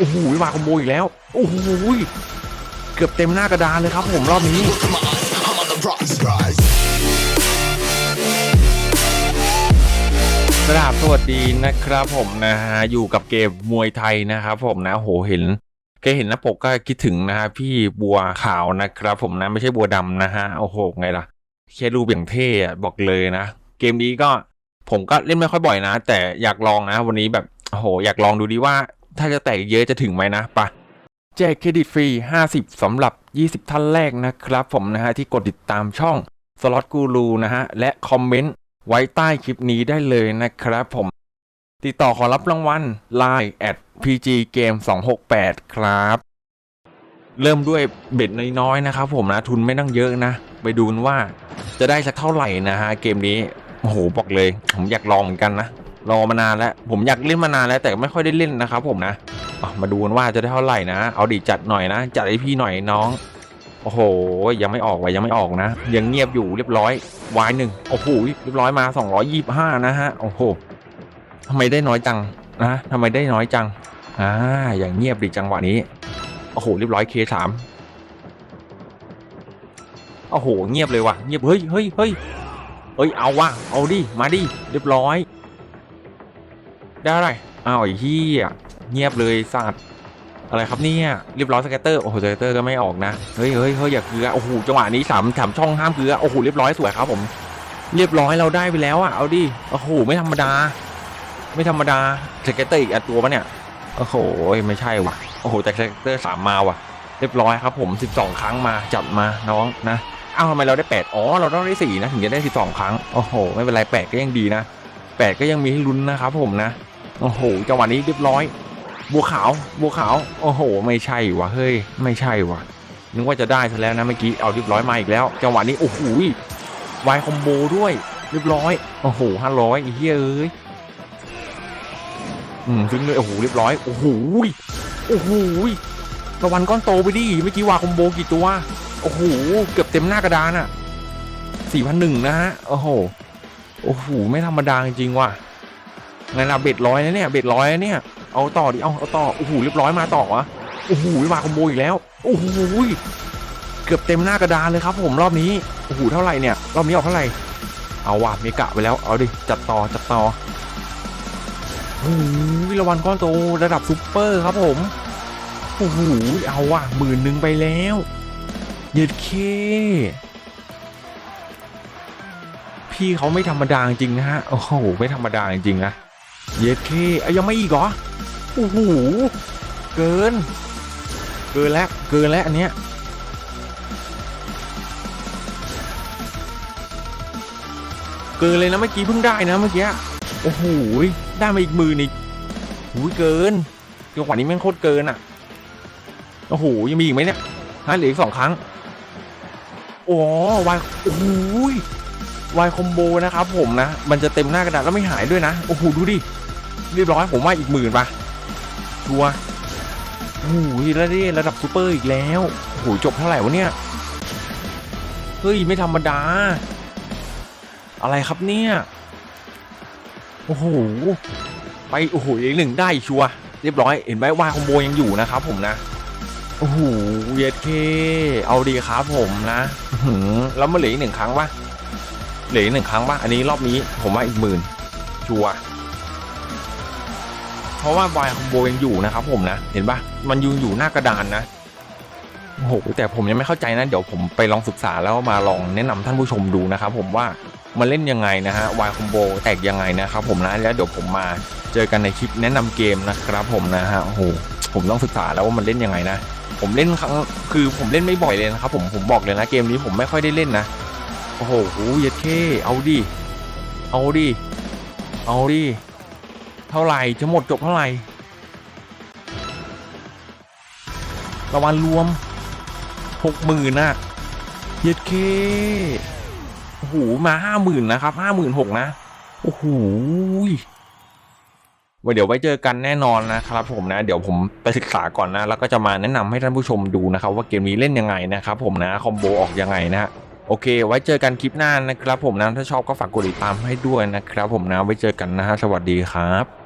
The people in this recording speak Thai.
โอ้โหมาคอมโบอีกแล้ว โอ้โหเกือบเต็มหน้ากระดานเลยครับผมรอบนี้กราบสวัสดีนะครับผมนะฮะอยู่กับเกมมวยไทยนะครับผมนะโหเห็นแค่เห็นหน้าปกก็คิดถึงนะฮะพี่บัวขาวนะครับผมนะไม่ใช่บัวดำนะฮะโอ้โหไงล่ะแค่รูปอย่างเท่บอกเลยนะ เกมนี้ก็ผมก็เล่นไม่ค่อยบ่อยนะ แต่อยากลองนะ วันนี้แบบโอ้โหอยากลองดูดีว่า ถ้าจะแตกเยอะจะถึงไหมนะปะแจกเครดิตฟรี 50สำหรับ 20 ท่านแรกนะครับ ผมนะฮะที่กดติดตามช่องสล็อตกูรูนะฮะและคอมเมนต์ไว้ใต้คลิปนี้ได้เลยนะครับผม ติดต่อขอรับรางวัล Line at pg game 268 ครับ เริ่มด้วยเบ็ดน้อยๆนะครับผมนะทุนไม่ต้องเยอะนะ ไปดูกันว่าจะได้สักเท่าไหร่นะฮะเกมนี้โอ้โหบอกเลย ผมอยากลองเหมือนกันนะ รอมานานแล้ว ผมอยากเล่นมานานแล้วแต่ไม่ค่อยได้เล่นนะครับผมนะมาดูกันว่าจะได้เท่าไหร่นะ เอาดิจัดหน่อยนะ จัดให้พี่หน่อยน้อง โอ้โห ยังไม่ออกว่ะยังไม่ออกนะ ยังเงียบอยู่เรียบร้อยวายหนึ่งโอ้โหเรียบร้อยมา 225 นะฮะ โอ้โหทำไมได้น้อยจังนะทำไมได้น้อยจัง อ่า อย่างเงียบดิจังหวะนี้ โอ้โห เรียบร้อย K3 โอ้โห เงียบเลยว่ะ เงียบ เฮ้ยเฮ้ยเฮ้ยเอ้ย เอาว่ะ เอาดิ มาดิ เรียบร้อย ได้อะไรอ้าวไอ้เหี้ยเงียบเลยสัตว์อะไรครับเนี่ยเรียบร้อยสเก็ตเตอร์โอ้โหสเก็ตเตอร์ก็ไม่ออกนะเฮ้ยเฮ้ยเฮ้ยอย่าเกลือโอ้โหจังหวะนี้สามสามช่องห้ามเกลือโอ้โหเรียบร้อยสวยครับผม เรียบร้อยเราได้ไปแล้วอะเอาดิโอ้โหไม่ธรรมดา ไม่ธรรมดาสเก็ตเตอร์อีกอันตัวปะเนี่ยโอ้โหไม่ใช่ว่ะโอ้โหแต่สเก็ตเตอร์สามมาว่ะ เรียบร้อยครับผม 12 ครั้งมาจับมาน้องนะอ้าวทำไมเราได้ 8 อ๋อ เราต้องได้สี่นะ ถึงจะได้ 12 ครั้ง โอ้โห ไม่เป็นไรแปดก็ยังดีนะแปดก็ยังมีให้ลุ้นนะครับผมนะ โอ้โหจังหวะนี้เรียบร้อย บัวขาวบัวขาวโอ้โห ไม่ใช่วะเฮ้ยไม่ใช่วะนึกว่าจะได้ซะแล้วนะเมื่อกี้เอาเรียบร้อยมาอีกแล้ว จังหวะนี้โอ้โหวายคอมโบด้วย เรียบร้อยโอ้โหห้าร้อยเฮ้ยเอ้ยอืมซึ้งเลยโอ้โหเรียบร้อยโอ้โหโอ้โหระวันก้อนโตไปดิเมื่อกี้วาคอมโบกี่ตัวโอ้โหเกือบเต็มหน้ากระดานอะสี่พันหนึ่งนะฮะโอ้โหโอ้โหไม่ธรรมดาจริงว่ะ งั้นเราเบ็ดร้อยนะเนี่ยเบ็ดร้อยนะเนี่ยเอาต่อดิเอาเอาต่อโอ้โหเรียบร้อยมาต่อวะโอ้โหมาคอมโบอีกแล้วโอ้โหเกือบเต็มหน้ากระดานเลยครับ ผมรอบนี้โอ้โหเท่าไหร่เนี่ยรอบนี้ออกเท่าไหร่เอาว่ะเมกะไปแล้วเอาดิจัดต่อจัดต่อโอ้โหรางวัลก้อนโตระดับซุปเปอร์ครับผมโอ้โหเอาว่ะหมื่นหนึ่งไปแล้วเย็ดเคพี่เขาไม่ธรรมดาจริงนะฮะ โอ้โห ไม่ธรรมดาจริงนะ เย็ดเคเอายังไม่อีกเหรอโอ้โหเกิน เกินแล้วเกินแล้วอันเนี้ยเกินเลยนะเมื่อกี้เพิ่งได้นะเมื่อกี้โอ้โหได้มาอีกหมื่นอีกหูเกินจังหวะนี้แม่งโคตรเกินอะโอ้โหยังมีอีกไหมเนี่ยฮะเหลืออีกสองครั้งโอ้วายโอ้โหวายคอมโบนะครับผมนะ มันจะเต็มหน้ากระดาษแล้วไม่หายด้วยนะ โอ้โห ดูดิ เรียบร้อยผมว่าอีกหมื่นปะชัวร์โอ้โหแล้วนี่ระดับซูเปอร์อีกแล้วโอ้โหจบเท่าไหร่วะเนี่ยเฮ้ยไม่ธรรมดา อะไรครับเนี่ยโอ้โหไปโอ้โหอีกหนึ่งได้ชัวร์เรียบร้อยเห็นไหมว่าคอมโบยังอยู่นะครับผมนะโอ้โหเยดเคเอาดีครับผมนะอื้อหือแล้วมาเหลืออีกหนึ่งครั้งปะเหลืออีกหนึ่งครั้งปะอันนี้รอบนี้ผมว่าอีกหมื่นชัวร์ เพราะว่าบอยคอมโบยังอยู่นะครับผมนะ เห็นปะมันยืนอยู่หน้ากระดานนะโอ้โหแต่ผมยังไม่เข้าใจนะ เดี๋ยวผมไปลองศึกษาแล้วมาลองแนะนำท่านผู้ชมดูนะครับผมว่ามันเล่นยังไงนะฮะวายคอมโบแตกยังไงนะครับผมนะแล้วเดี๋ยวผมมาเจอกันในคลิปแนะนำเกมนะครับผมนะฮะโอ้โหผมต้องศึกษาแล้วว่ามันเล่นยังไงนะ ผมเล่นครั้งคือผมเล่นไม่บ่อยเลยนะครับผมผมบอกเลยนะเกมนี้ผมไม่ค่อยได้เล่นนะโอ้โหเย็ดเคเอาดิเอาดิเอาดิ เท่าไหร่จะหมดจบเท่าไหร่รางวัลรวมหกหมื่นนะเย็ดเคโอ้โหมาห้าหมื่นนะครับห้าหมื่นหกนะโอ้โหเดี๋ยวไว้เจอกันแน่นอนนะครับผมนะ เดี๋ยวผมไปศึกษาก่อนนะ แล้วก็จะมาแนะนำให้ท่านผู้ชมดูนะครับ ว่าเกมนี้เล่นยังไงนะครับผมนะคอมโบออกยังไงนะฮะโอเค ไว้เจอกันคลิปหน้านะครับผมนะ ถ้าชอบก็ฝากกดติดตามให้ด้วยนะครับผมนะ ไว้เจอกันนะฮะ สวัสดีครับ